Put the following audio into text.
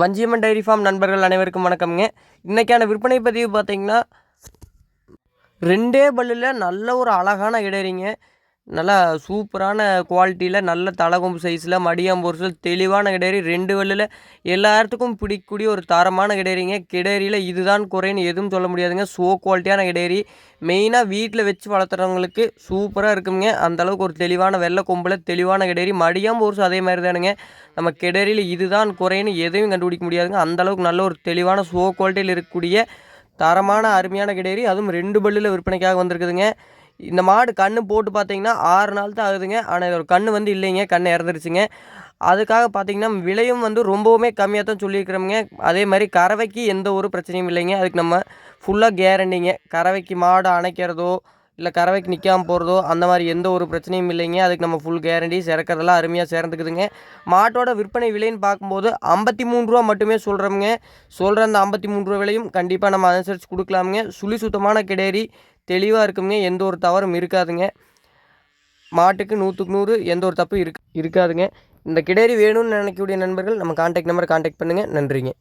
Vanjiamman dairy farm நண்பர்கள் அனைவருக்கும் வணக்கம்ங்க. இன்றைக்கான விற்பனை பதிவு பார்த்திங்கன்னா ரெண்டே பல்லில் நல்ல ஒரு அழகான இடறிங்க நல்லா சூப்பரான குவாலிட்டியில் நல்ல தலகொம்பு சைஸில் மடியாம்பொருசல் தெளிவான கிடேரி ரெண்டு வெள்ளில் எல்லாத்துக்கும் பிடிக்கக்கூடிய ஒரு தரமான கிடேரிங்க கிடேரியில் இதுதான் குறைன்னு எதுவும் சொல்ல முடியாதுங்க. சோ குவாலிட்டியான கிடேரி மெயினாக வீட்டில் வச்சு வளர்த்துறவங்களுக்கு சூப்பராக இருக்குங்க. அந்தளவுக்கு ஒரு தெளிவான வெள்ளை கொம்பில் தெளிவான கிடேரி மடியாம்பொருசு அதே மாதிரி தானுங்க. நம்ம கிடேரியில் இதுதான் குறைன்னு எதையும் கண்டுபிடிக்க முடியாதுங்க. அந்தளவுக்கு நல்ல ஒரு தெளிவான சோ குவாலிட்டியில் இருக்கக்கூடிய தரமான அருமையான கிடேரி அதுவும் ரெண்டு பல்லில் விற்பனைக்காக வந்திருக்குதுங்க. இந்த மாடு கன்று போட்டு பார்த்தீங்கன்னா ஆறு நாள் தான் ஆகுதுங்க ஆனால் இதோட கன்று வந்து இல்லைங்க. கண்ணை இறந்துருச்சுங்க. அதுக்காக பார்த்தீங்கன்னா விலையும் வந்து ரொம்பவுமே கம்மியாக தான் சொல்லியிருக்கிறோங்க அதே மாதிரி கறவைக்கு எந்த ஒரு பிரச்சனையும் இல்லைங்க. அதுக்கு நம்ம ஃபுல்லாக கேரண்டிங்க கறவைக்கு மாடு அணைக்கிறதோ இல்லை கறவைக்கு நிற்காம போகிறதோ அந்த மாதிரி எந்த ஒரு பிரச்சனையும் இல்லைங்க. அதுக்கு நம்ம ஃபுல் கேரண்டி சிறக்கிறதெல்லாம் அருமையாக சேர்ந்துக்குதுங்க. மாட்டோட விற்பனை விலைன்னு பார்க்கும்போது ஐம்பத்தி மூணு ரூபா மட்டுமே சொல்கிறோமுங்க சொல்கிற அந்த ஐம்பத்தி மூணு ரூபா விலையும் கண்டிப்பாக நம்ம அனுசரித்து கொடுக்கலாமுங்க. சுழி சுத்தமான கிடேரி தெளிவாக இருக்குங்க. எந்த ஒரு தவறும் இருக்காதுங்க. மாட்டுக்கு நூற்றுக்கு நூறு எந்த ஒரு தப்பு இருக்கு இருக்காதுங்க. இந்த கிடேரி வேணும்னு நினைக்கக்கூடிய நண்பர்கள் நம்ம கான்டாக்ட் நம்பரை கான்டாக்ட் பண்ணுங்கள் நன்றிங்க.